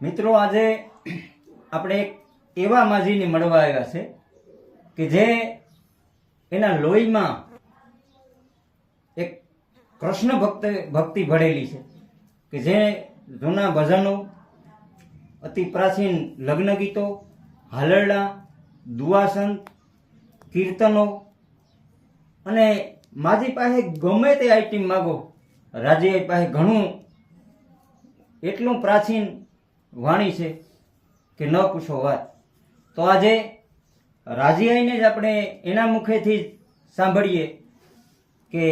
મિત્રો, આજે આપણે એક એવા માજીને મળવા આવ્યા છે કે જે એના લોહીમાં એક કૃષ્ણ ભક્ત, ભક્તિ ભળેલી છે કે જે જૂના ભજનો, અતિ પ્રાચીન લગ્ન ગીતો, હાલરડા દુવાસન કીર્તનો અને માજી પાસે ગમે તે આઈટમ માગો રાજ્ય પાસે ઘણું એટલું પ્રાચીન વાણી છે કે ન પૂછો વાત. તો આજે રાજીયાઈને જ આપણે એના મુખેથી સાંભળીએ કે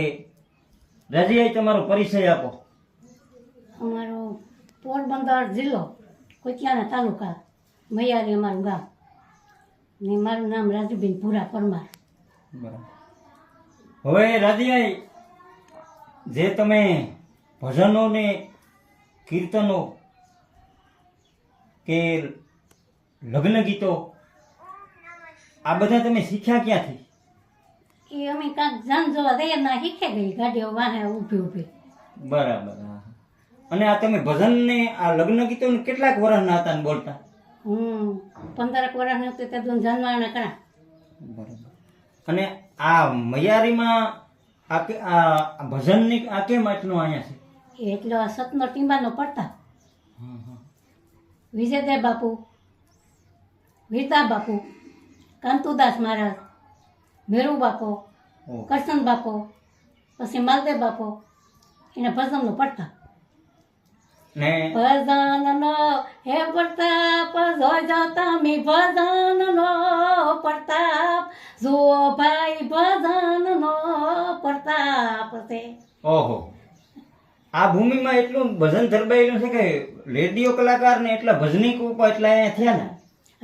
રાજીયાઈ તમારો પરિચય આપો. અમારો પોરબંદર જિલ્લો કોચિયાના તાલુકા મૈયારી અમારું ગામ. ને મારું નામ રાજુબેન પુરા પરમાર. બરાબર. હવે રાજીયાઈ જે તમે ભજનો ને કીર્તનો કે લગ્ન ગીતો? આ બધા તમે શીખ્યા ક્યાંથી? એ અમે કાંક જાન જોવા દઈએ ના શીખે ગઈ ગાડીઓ વાહે ઊભી ઊભી. બરાબર અને આ તમે ભજન ને આ લગ્ન ગીતો કેટલાક વર્ષના હતા ને બોલતા? હમ પંદરક વર્ષની હતી તે દૂધ જાનવાના કરા. બરાબર. અને આ મૈયારીમાં આ ભજનની આ કેમ આટલું અહીંયા છે? એટલો આ સતનો ટીંબાનો પડતા. વિજયદેવ બાપુ. વીરતા બાપુ. કાંતુદાસ મહારાજ. મેરુ બાપો. કરશન બાપો. પછી માલદેવ બાપો. એને ભજનનો પડતા ભજન નો હે પ્રતાપ જોજો તમે ભજનનો પ્રતાપ જુઓ ભાઈ ભજનનો પ્રતાપ છે. ઓહો. આ ભૂમિમાં એટલું ભજન ધરબાયેલું છે કે રેડિયો કલાકાર ને એટલા ભજનીક ઉપર એટલા અહીંયા થયા ને?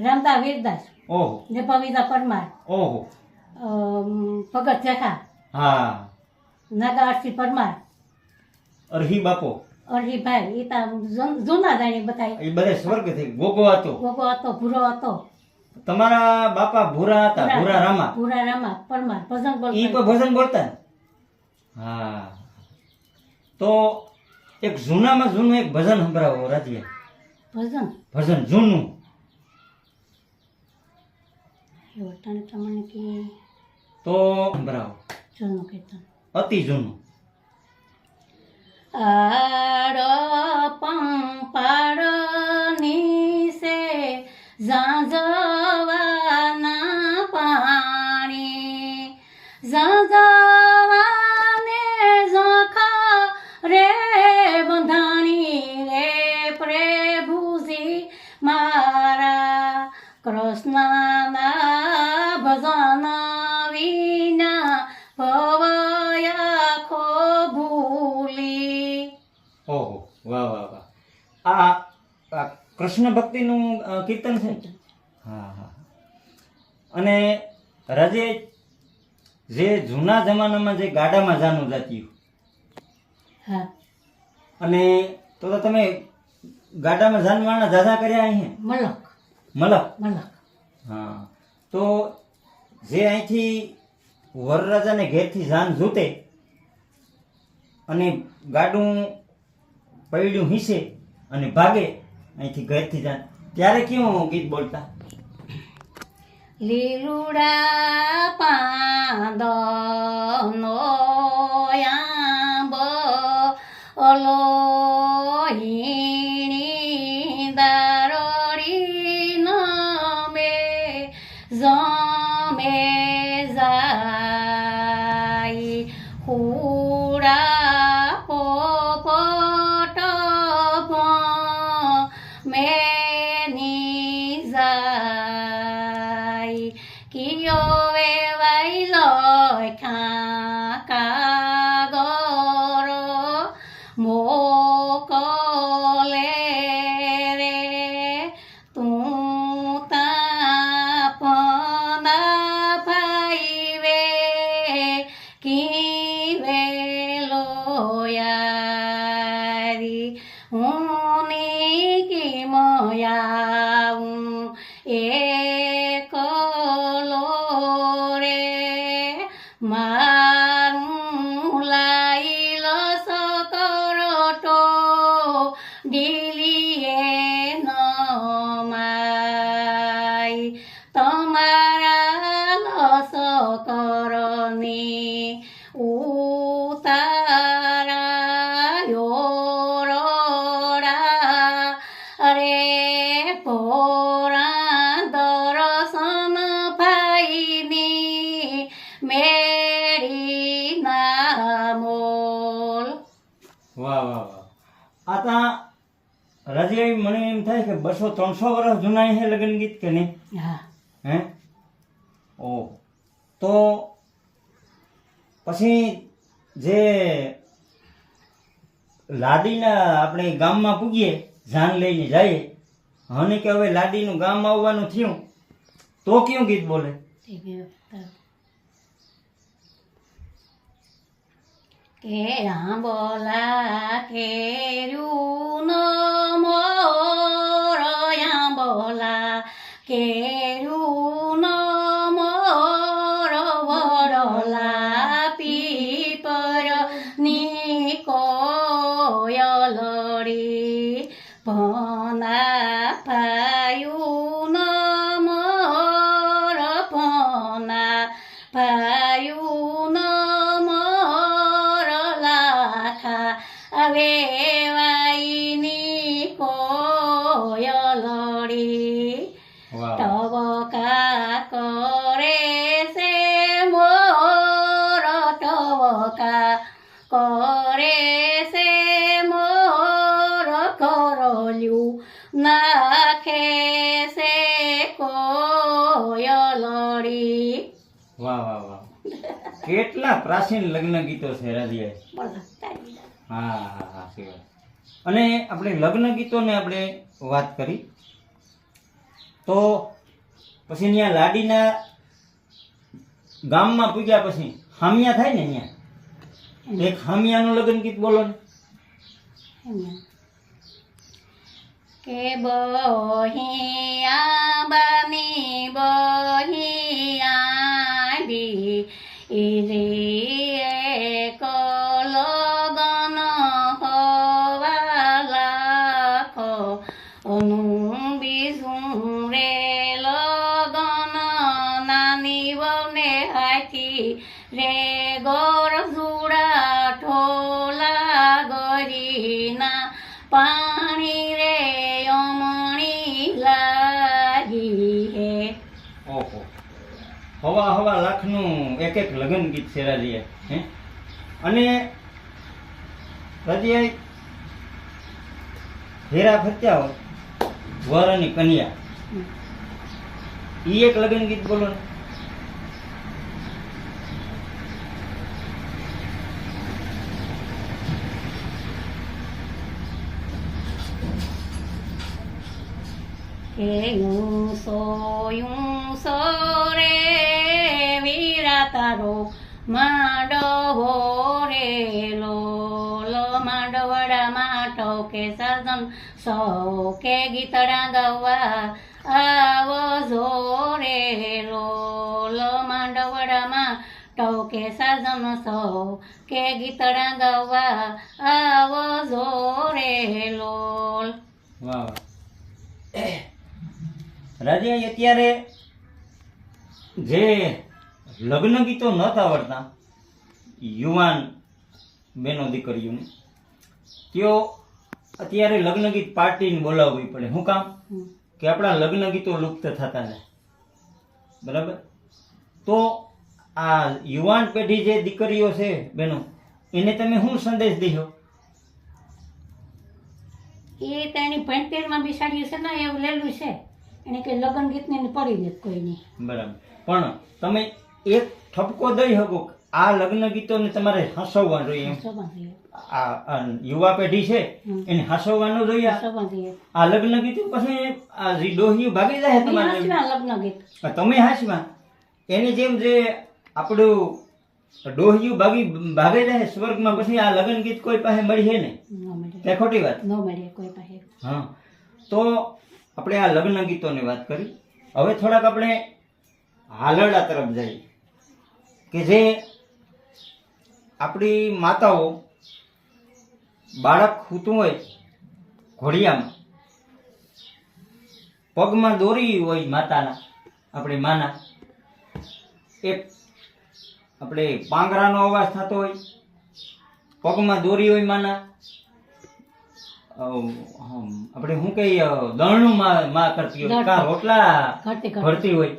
રામદા વીરદાસ ઓહો. ને પવિતા પરમાર ઓહો. ભગત ચેખા હા. નાગા આરસી પરમાર અરહી બાપો. અરજીભાઈ એ તા જૂન- જાણી બતાય એ બધે સ્વર્ગ થઈ. ગોગો હતો. ગોગો હતો ભૂરો હતો. તમારા બાપા ભૂરા હતા ભૂરા રામા. ભૂરા રામા પરમાર ભજન બોલતા. ઈ ભજન બોલતા હા. તો એક જૂનામાં જૂનું એક ભજન સંભળાવો રાજ્ય. ભજન? ભજન જૂનું. કે તો સંભળાવો. જૂનું કીર્તન. અતિ જૂનું. આડો પંપાડ નીસે ઝાંઝવાના કૃષ્ણ ભક્તિનું કીર્તન છે? હા હા. અને રાજે જે જૂના જમાનામાં જે ગાડામાં જાનું જાતી હા. અને તો તો તમે ગાડામાં જાનવાના જાજા કર્યા અહીં મલક. મલક? મલક. હા. તો જે અહીંથી વરરાજાને ઘેરથી જાન જૂતે અને ગાડું પૈડું હિસે અને ભાગે અહીંથી ઘરથી જાન ત્યારે કેવું ગીત બોલતા? લીલુડા પાંદનો આંબ ઓલો હીણી નો મે જમે જાય. હુડા બસો ત્રણસો વર્ષ જૂના છે લગ્ન ગીત કે નહીં? હા. ઓ તો પછી જે લાદીના આપણે ગામમાં પૂગીએ જાન લઈને જઈએ હને કે હવે લાદીનું ગામ આવવાનું થયું તો કયું ગીત બોલે? કે આંબોલા કેર્યું મોર ટવકા કરે છે મોર કરોલ્યું નાખે છે કોયલડી વાહ વાહ વાહ કેટલા પ્રાચીન લગ્ન ગીતો છે રાજીયા હા હા હા અને આપણે લગ્ન ગીતોને આપણે વાત કરી. તો પછી ત્યાં લાડીના ગામમાં પૂગ્યા પછી હામિયા થાય ને અહીંયા? એક હામિયાનું લગ્ન ગીત બોલો ને. કે બહિયા બની બહિયા પાણી રે અમણી લાગી હે. ઓહો. હવા હવા લાખનું એક એક લગ્ન ગીત છે રાજીએ હે? અને રાજીએ હેરા ફત્યા વર અને કન્યા. ઈ એક લગ્ન ગીત બોલો ને. ઊંસો ઊંસો રે વીરા તારો માંડવો રે લોલ માંડવડા માટો કે સજન સૌ કે ગીતડા ગવા આવો જો રે લોલ માંડવડામાં ટોકે સાજન સૌ કે ગીતડા ગવા આવો જો રે લોલ વાહ રાજીએ અત્યારે જે લગ્ન ગીતો નહોતા આવડતા યુવાન બેનો દીકરીઓને તેઓ અત્યારે લગ્ન ગીત પાર્ટીને બોલાવવી પડે. શું કામ? કે આપણા લગ્ન ગીતો લુપ્ત થતા જાય. બરાબર? તો આ યુવાન પેઢી જે દીકરીઓ છે બેનો એને તમે શું સંદેશ દીધો? એ તેની ભણતરમાં બિસાડ્યું છે ને એવું લેલું છે. એને કે લગ્ન ગીતને ને પડી દે કોઈ નહીં બરાબર. પણ તમે એક ઠપકો દઈ શકો આ લગ્ન ગીતોને તમારે હસવવા જોઈએ આ યુવા પેઢી છે એને હસવવાનું જોઈએ આ- લગ્ન ગીતો પછી આ ડોહી ભાગી જાય તમારે લગ્ન ગીત. તમે હાસમાં એની જેમ જે આપણું ડોહિયું ભાગી ભાગી રહે સ્વર્ગમાં પછી આ લગ્ન ગીત કોઈ પાસે મળી છે ને ન ખોટી વાત. ન મળે કોઈ પાસે. હા. તો આપણે આ લગ્ન ગીતોની વાત કરી. હવે થોડાક આપણે હાલરડા તરફ જઈએ. કે જે આપણી માતાઓ બાળક ખૂતું હોય ઘોડિયામાં, પગમાં દોરી હોય માતાના, આપણે માના, એ આપણે પાંગરાનો અવાજ થતો હોય, પગમાં દોરી હોય માના આપણે શું કહીએ દળનું માં માં કરતી હોય કા રોટલા ભરતી હોય.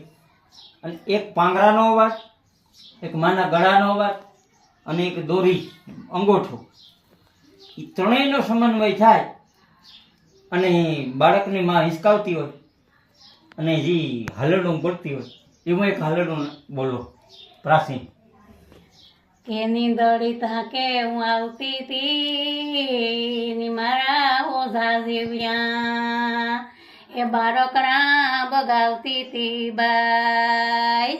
અને એક પાંગરાનો અવાજ એક માના ગળાનો અવાજ અને એક દોરી અંગોઠો. એ ત્રણેયનો સમન્વય થાય અને બાળકની માં હિસકાવતી હોય અને જે હાલડું પડતી હોય. એમાં એક હાલડું બોલો પ્રાચીન. કેની દળી તાકે હું આવતી તી ની મારા ઓઝા જીવ્યા એ બાળકડા બગાવતી તી બાઈ.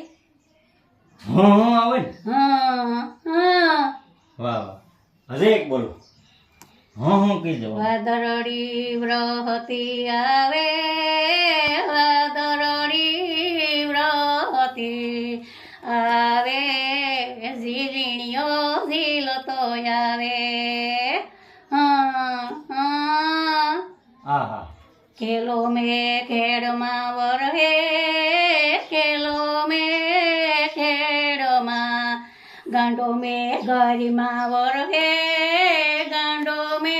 હા આવે હા હા. વાહ વાહ. હજે એક બોલો. હા હા કહી દો વાદરડી વ્રહતી આવે વાદરડી વ્રહતી આવે. ઝીણીઓ આવે હા હા હા ખેલો મે ખેડમાં વરહે ખેલો મે ખેડમાં. ગાંડો મે ગરીમાં વરહે ગાંડો મે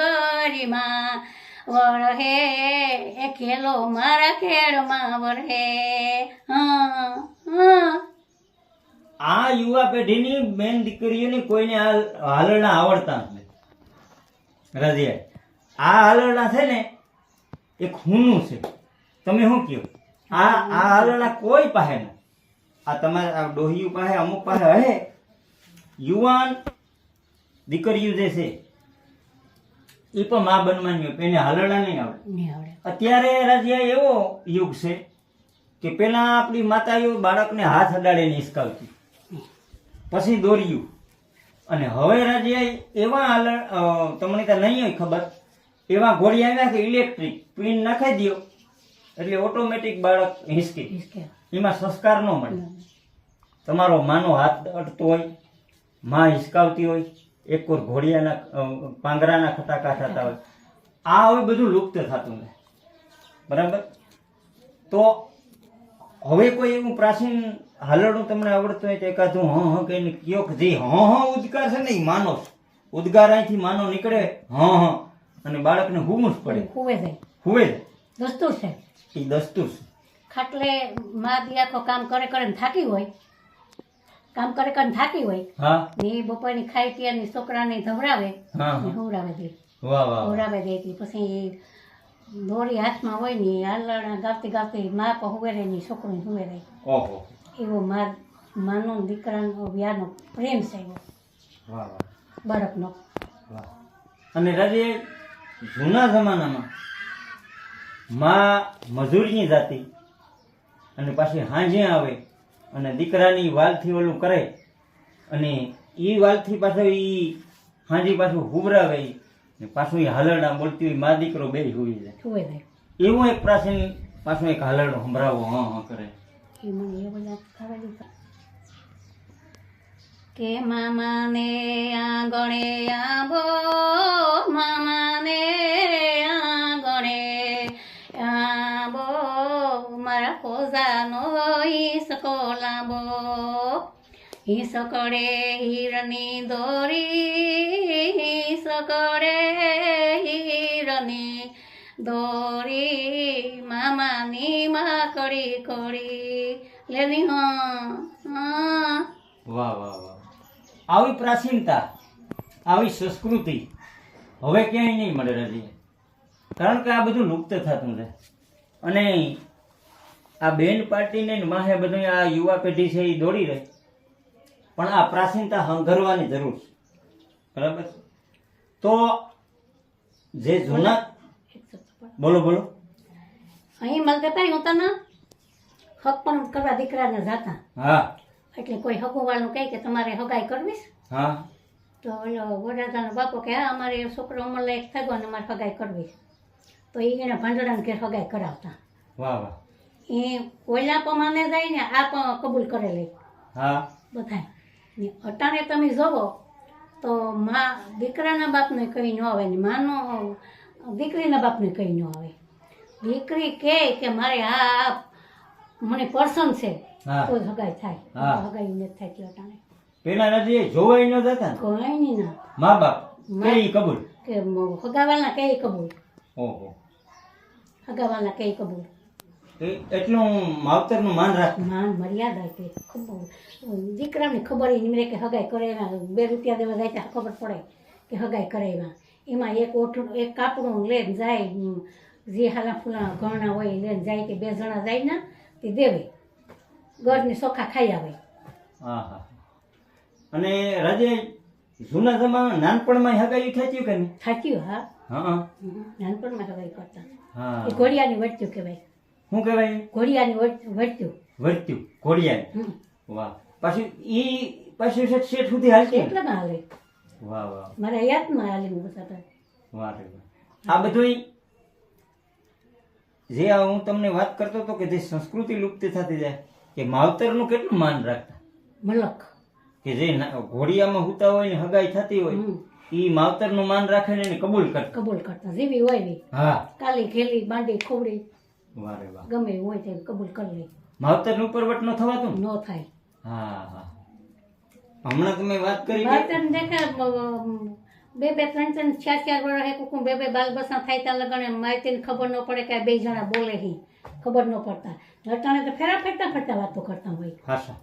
ગરીમાં વરહે ખેલો મારા ખેડમાં વરહે. હા હા. આ યુવા પેઢીની બેન દીકરીઓની કોઈને હાલ હાલરડા આવડતા નથી. રજિયા. આ હાલરડા છે ને એક ખૂનું છે. તમે શું કહો? આ આ હાલરડા કોઈ પાસે ન આ તમારા આ ડોહિયું પાસે અમુક પાસે હે. યુવાન દીકરીઓ જે છે એ પણ મા બનવાની એને હાલરડા નહીં આવડે. અત્યારે રાજ્યા એવો યુગ છે કે પેલા આપણી માતાઓ બાળકને હાથ અડાડે નિષ્કાવતી પછી દોર્યું. અને હવે રાજ્યા એવા હાલ તમને તો નહીં હોય ખબર એવા ઘોડી આવ્યા ઇલેક્ટ્રિક પિન નાખી દો એટલે ઓટોમેટિક બાળક હિસકે હિસકે. એમાં સંસ્કાર ન મળે. તમારો માનો હાથ અટતો હોયમાં હિસકાવતી હોય એક કોર ઘોડિયાના પાંદરાના પાંગરાના ખટાકા થતા હોય. આ હવે બધું લુપ્ત થતું રહે બરાબર? તો હવે કોઈ એવું પ્રાચીન હાલરડું તમને આવડતું હોય તો એકાદું હ હ કહીને કયો જે હ હ ઉદગાર છે ને એ માનો ઉદ્ગાર અહીંથી માનો નીકળે હ હ. અને બાળકને હુમસ પડે. હુવે જાય હુવે દસ્તુર છે. એ દસ્તુર છે. ખાટલે મા બી આખો કામ કરે કરે ને થાકી હોય. કામ કરે કરે થાકી હોય. હા. ને બપોરની ખાઈ ત્યારની છોકરાને ધવરાવે હુવરાવે દે. વાહ વાહ ધવરાવે દે પછી દોરી હાથમાં હોય ને હાલણા ગાવતી ગાવતી મા પણ હુવે રહે ને છોકરું હુવે રહે. ઓહો. એવો મા માનો દીકરાનો વ્યાનો પ્રેમ છે એવો. વાહ વાહ. બાળકનો. વાહ. અને રાજે જૂના જમાનામાં માં મજૂરની જાતી અને પાછી હાંજે આવે અને દીકરાની વાલથી ઓલું કરે અને એ વાલથી પાછો એ હાંજી પાછું હુબરાવે ને પાછું એ હાલરડા બોલતી હોય મા દીકરો બે હુઈ જાય એવું એક પ્રાચીન પાછો એક હાલરડો સંભળાવો હા હા કરે. એ મને એ બધા ખાવા દીધા કે મામાને આંગણે આંબો મામાને હિસકડે હીરની દોરી હિસકડે હીરની દોરી, મામાની માકડી કડી લેની હ. વાહ વાહ વાહ. આવી પ્રાચીનતા, આવી સંસ્કૃતિ હવે ક્યાંય નહીં મળે રજી. કારણ કે આ બધું લુપ્ત થતું છે. અને આ બેન પાર્ટીને માહે બધું આ યુવા પેઢી છે એ દોડી રહી. પણ આ પ્રાચીનતા હંગરવાની જરૂર છે. બરાબર તો જે જૂના બોલો બોલો. અહીં મળતે પાઈ હું તને હક પણ કરવા દીકરાને જાતા. હા. એટલે કોઈ હગુવાળનું કહે કે તમારે હગાઈ કરવીશ હા. તો ઓલો વડાદાનો બાપો કે હા અમારે છોકરો અમરલાયક થયો અને અમારે હગાઈ કરવી તો એ એના ભાંડડાને ઘેર હગાઈ કરાવતા. વાહ વાહ. એ ઓલા પ્રમાણે જાય ને આ પણ કબૂલ કરેલી. હા. બધાય. ને અટાણે તમે જોવો તો મા દીકરાના બાપને કંઈ ન આવે ને માનો દીકરીના બાપને કંઈ ન આવે. દીકરી કહે કે મારે આ મને પસંદ છે તો હગાઈ થાય. હગાઈ નથી થાય કે અટાણે. પેલા નથી જોવાય ન જતા કોઈ નહીં ના. મા બાપ કઈ કબૂલ. કે હગાવાના કઈ કબૂલ. ઓહો. હગાવાના કઈ કબૂલ. એટલું માવતરનું માન રાખ. માન મર્યાદા કે ખબર દીકરાને ખબર નીમરે કે હગાઈ કરાવ્યા બે રૂપિયા દેવા જાય ત્યાં ખબર પડે કે હગાઈ કરે એમાં. એક ઓઠું એક કાપડું લઈને જાય જે હાલા ફૂલા ઘણા હોય લઈને જાય કે બે જણા જાય ને તે દેવે. ગઢની સોખા ખાઈ આવે. હા હા અને રાજે જૂના જમાના નાનપણમાં હગાઈ થતી કે નહીં? થાચ્યું હા. હા. નાનપણમાં હગાઈ કરતા. હા. ઘોડિયાની વચ્ચે કહેવાય. શું કહેવાય? ઘોડિયાની વર્ત્યું. વર્ત્યું. ઘોડિયાની વાહ. પાછું ઈ પાછું છે શેઠ સુધી હાલતી ના હાલે? વાહ વાહ. મારા યાદમાં હાલે હું બધા વાહ આ બધું જે આ હું તમને વાત કરતો હતો કે જે સંસ્કૃતિ લુપ્ત થતી જાય કે માવતરનું કેટલું માન રાખતા? મલક. કે જે ઘોડિયામાં હુતા હોય ને હગાઈ થતી હોય ઈ માવતરનું માન રાખે ને કબૂલ કરતા. કબૂલ કરતા. જેવી હોય હા. કાલી ખેલી બાંડી ખોબડી વાહ. ગમે એવું હોય તે કબૂલ કરી લે. માવતરનું પરવટ ન થવાતું ન થાય. હા હા. હમણાં તમે વાત કરી માવતર બાળકને બે બે ત્રણ ત્રણ ચાર ચાર વર્ષ હે કુકુમ બે બે બાલ બસા થાય ત્યાં લગણ માહિતીને ખબર ન પડે કે બે જણા બોલે હી. ખબર ન પડતા. અટાણે તો ફેરા ફેરતા ફરતા વાતો કરતા હોય. હાસા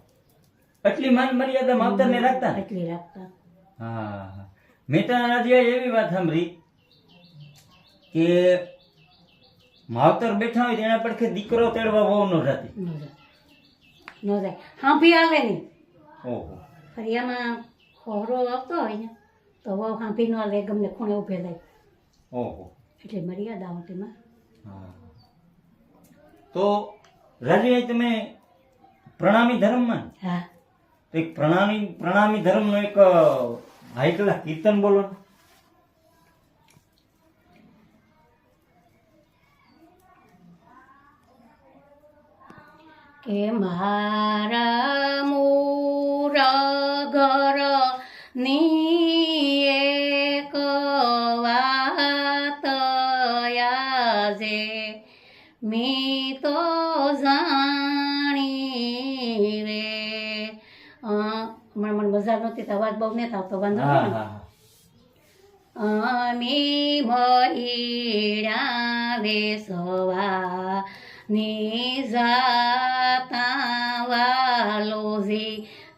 એટલી માન મર્યાદા માવતરને રાખતા? ને? એટલી રાખતા. હા હા. મેં એવી વાત સાંભળી કે માવતર બેઠા હોય તેના પડખે દીકરો તેડવા બહુ ન જાતી. ન જાય. ન જાય. હાંભી હાલે નહીં ઓહો. ફરિયામાં હોરો આવતો હોય ને તો વહુ હાંભી ન આવે ગમને ખૂણે ઊભે જાય ઓહો. એટલે મર્યાદા આવતીમાં હા. તો રાજીભાઈ તમે પ્રણામી ધર્મમાં? હા. એક પ્રણામી પ્રણામી ધર્મનો એક હાઈકલા કીર્તન બોલો ને. કે મારા મૂર ઘરની એક વાત આજે મી તો જાણી રે હમણાં મને મજા નહોતી અવાજ બહુ નહીં થતો વાંધો હા નહીં ને? હા હા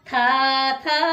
था था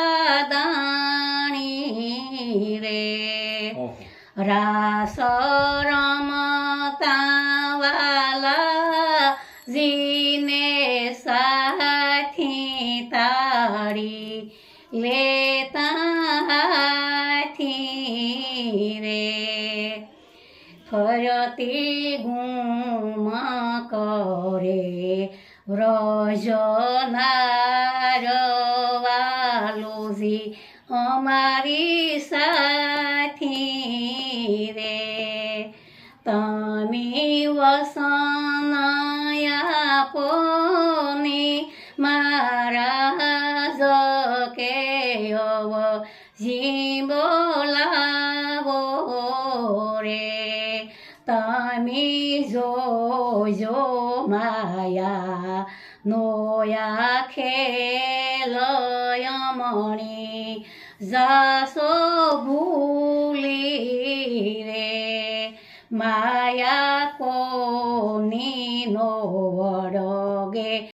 તમે વસનયા પોની મારા જકે અવ જી બોલાવો રે. તમે જોજો માયા નોયા ખેલયમણી જાસો ભૂલી માયા કોની નો વડગે